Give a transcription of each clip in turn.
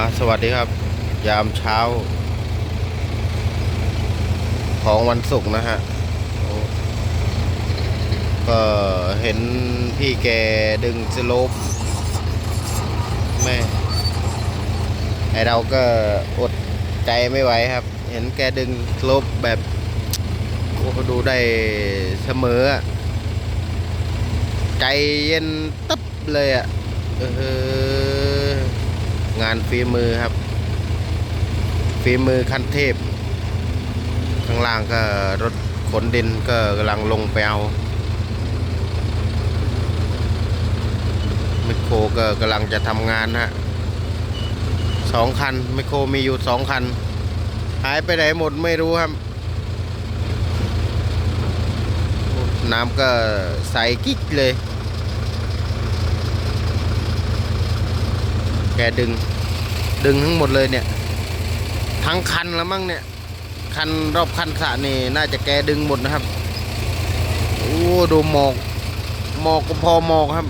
อ่าสวัสดีครับ ยามเช้า ของวันศุกร์นะฮะก็เห็นพี่แกดึงสโลปแม่ไอเราก็อดใจไม่ไหวครับ เห็นแกดึงสโลปแบบโอ้ดูได้เสมอ ใจเย็นตึ๊บเลยอะเออ งานฝีมือครับฝีมือขั้นเทพ ข้างล่างก็รถขนดินก็กำลังลงไปเอามคโครก็กำลังจะทำงานฮะสองคันมคโครมีอยู่สองคัน หายไปไหนหมดไม่รู้ครับ น้ำก็ใสกิ๊กเลย แกดึง ดึงทั้งหมดเลยเนี่ย ทั้งคันแล้วมั้งเนี่ย คันรอบคันสระนี่น่าจะแกดึงหมดนะครับ โอ้ดูหมอก หมอกก็พอหมอกครับ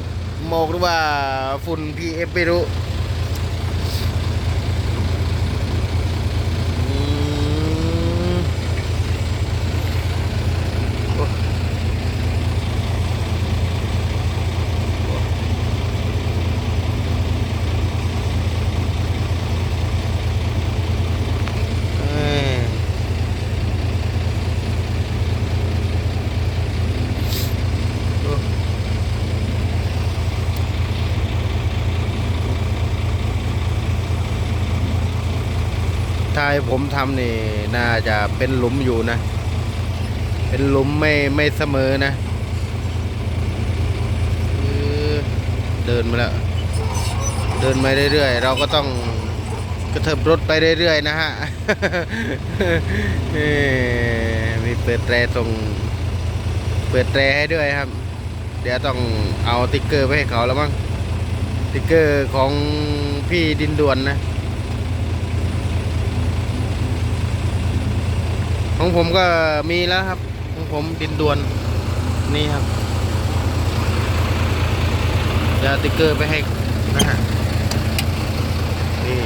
หมอกหรือว่าฝุ่นพีเอฟไม่รู้อืมโอ้เอ้ยโอ้ถ้าให้ ผมทำนี่น่าจะเป็นหลุมอยู่นะ เป็นหลุมไม่ไม่เสมอนะเออเดินมาแล้ว เดินมาเรื่อยๆ เราก็ต้องกระเถิบรถไปเรื่อยๆ นะฮะมีเปิดแตรส่งเปิดแตรให้ด้วยครับ เดี๋ยวต้องเอาติ๊กเกอร์ไปให้เขาแล้วมั้งติ๊กเกอร์ของพี่ดินด่วนนะ ของผมก็มีแล้วครับ ของผมดินด่วนนี่ครับเดี๋ยวติ๊กเกอร์ไปให้นะฮะนี่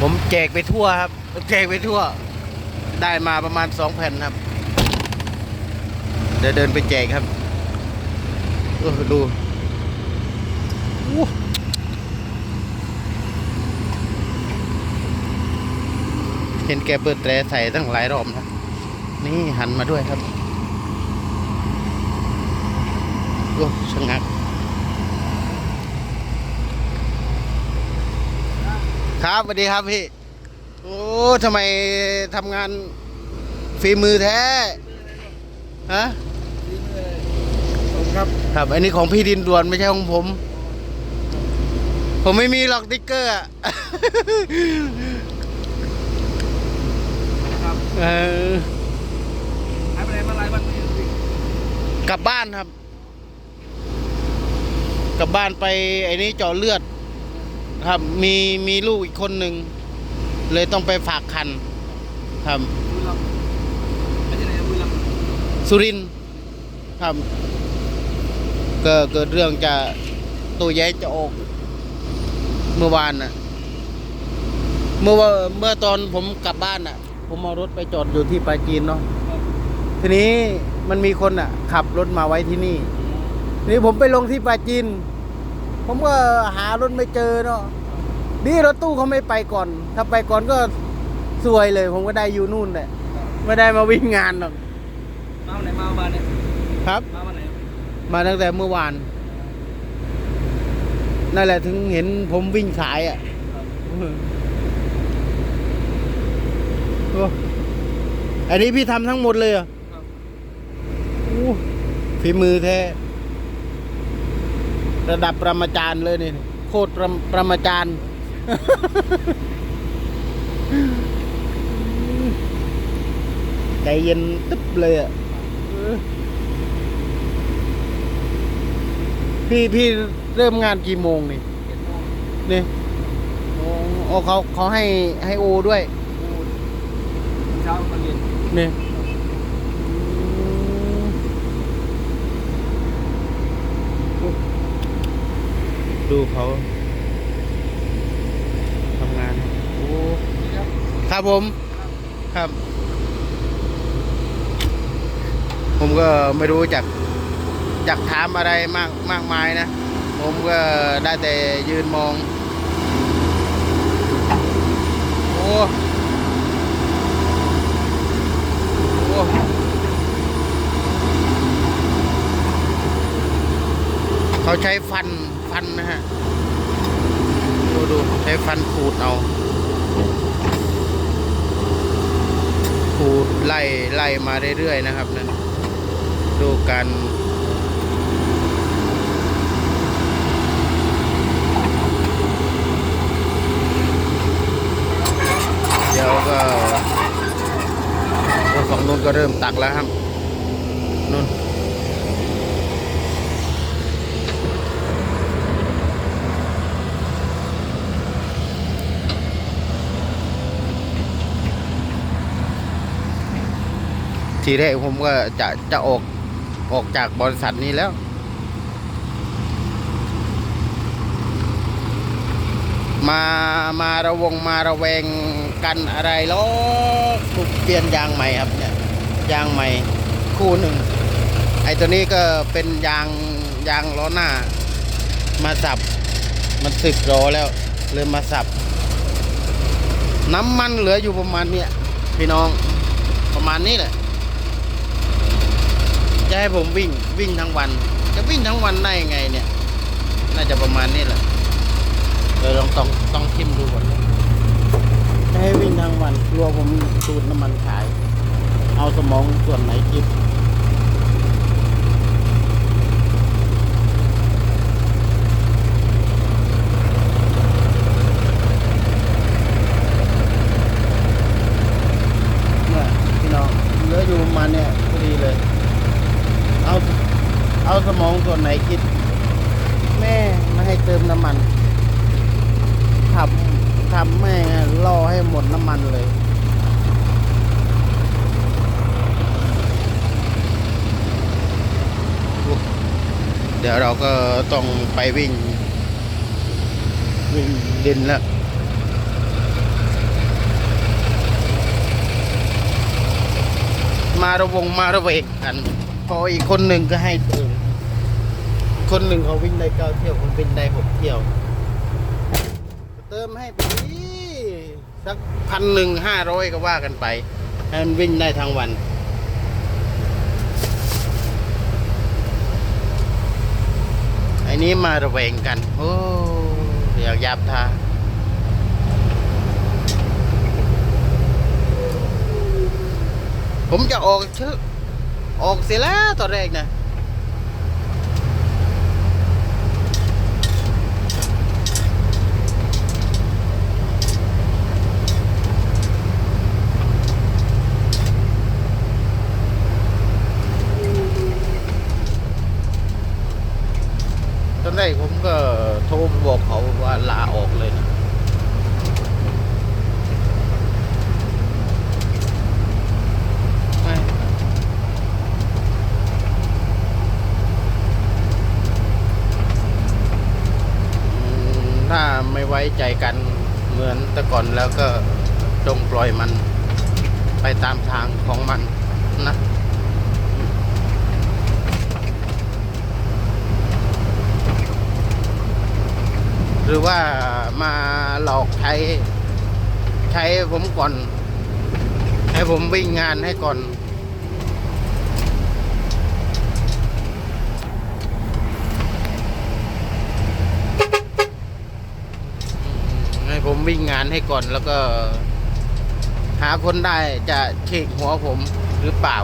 ผมแจกไปทั่วครับ แจกไปทั่ว ได้มาประมาณสองแผ่นครับ เดี๋ยวเดินไปแจกครับเออดูอู้เห็นแกเปิดแตรใส่ตั้งหลายรอบนะนี่หันมาด้วยครับโอ้ชะงักครับสวัสดีครับพี่ โอ้ทำไมทำงานฝีมือแท้ฮะครับครับอันนี้ของพี่ดินด่วนไม่ใช่ของผม ผมไม่มีหรอกติ๊กเกอร์อะครับ เออหายไปไหนมาหลายวันไม่เห็นสิกลับบ้านครับ กลับบ้านไปไอ้นี้เจาะเลือด ครับ มีมีลูกอีกคนหนึ่งเลยต้องไปฝากคัน ครับ บุรีรัมย์ไปที่ไหนนะบุรีรัมย์สุรินทร์ครับก็เกิดเรื่องจะตัวแย้จะออก เมื่อวานน่ะ เมื่อว่าเมื่อตอนผมกลับบ้านน่ะ ผมเอารถไปจอดอยู่ที่ปราจีนเนาะครับทีนี้มันมีคนอะ ขับรถมาไว้ที่นี่ทีนี้ผมไปลงที่ปราจีน ผมก็หารถไม่เจอเนาะนี่รถตู้เขาไม่ไปก่อน ถ้าไปก่อนก็สวยเลย ผมก็ได้อยู่นู่นแหละไม่ได้มาวิ่งงานหรอกมาวันไหนมาวันเนี่ยครับ มาวันไหนมาตั้งแต่เมื่อวานนั่นแหละถึงเห็นผมวิ่งสายอะครับโอ้อันนี้พี่ทำทั้งหมดเลยเหรอครับอู้ฝีมือแท้ ระดับประมาจารย์เลยนี่ โคตรประประมาจารย์ใจเย็นตึ๊บเลยอะเออพี่พี่เริ่มงานกี่โมงนี่เจ็ดโมงนี่โอ้โอ้เขาเขาให้ให้โอด้วยโอ้ เช้าตอนเย็นนี่ดูเขานี่ครับครับผม ครับ ผมก็ไม่รู้จักจักถามอะไรมากมากมายนะ ผมก็ได้แต่ยืนมอง โอ้โอ้ เขาใช้ฟันฟันนะฮะ ดูดูใช้ฟันขูดเอา ขูดไล่ไล่มาเรื่อยๆนะครับนั่นดูกันเดี๋ยวก็โอ้ฝั่งนู้นก็เริ่มตักแล้วครับนู่น ทีแรกผมก็จะจะออกออกจากบริษัทนี้แล้ว มามาระวงมาระแวงกันอะไรล้อถูกเปลี่ยนยางใหม่ครับเนี่ยยางใหม่คู่หนึ่งไอ้ตัวนี้ก็เป็นยางยางล้อหน้า มาสับ มันสึกล้อแล้วเลยมาสับ น้ำมันเหลืออยู่ประมาณเนี้ยพี่น้องประมาณนี้แหละ จะให้ผมวิ่งวิ่งทั้งวัน จะวิ่งทั้งวันได้ยังไงเนี่ย น่าจะประมาณนี้แหละเดี๋ยวลองต้องต้องทิมดูก่อนจะให้วิ่งทั้งวันกลัวผมสูดน้ำมันขาย เอาสมองส่วนไหนคิด เนี่ยพี่น้องเหลืออยู่ประมาณเนี่ยพอดีเลย เอาเอาสมองส่วนไหนคิด แม่ไม่ให้เติมน้ำมัน ขับขับแม่งอะรอให้หมด น้ำมันเลยเดี๋ยวเราก็ต้องไปวิ่ง วิ่งดินแล้วมาระวงมาระเวกกัน พออีกคนหนึ่งก็ให้เติมคนหนึ่งเขาวิ่งได้เก้าเที่ยว คนวิ่งได้หกเที่ยว เติมให้ไปดิ สักพันหนึ่งห้าร้อยก็ว่ากันไป ให้มันวิ่งได้ทั้งวันอ้นี้มาระแวงกัน โอ้เดี๋ยวยับทาผมจะออกชื่อออกเสียแล้วตอนแรกนะ ตอนแรกผมก็โทรไปบอกเขาว่าลาออกเลยนะไม่อืมถ้าไม่ไว้ใจกันเหมือนแต่ก่อนแล้วก็จงปล่อยมัน ไปตามทางของมันนะหรือว่ามาหลอกใช้ ใช้ผมก่อน ให้ผมวิ่งงานให้ก่อนให้ผมวิ่งงานให้ก่อนแล้วก็ หาคนได้จะเขกหัวผมหรือเปล่า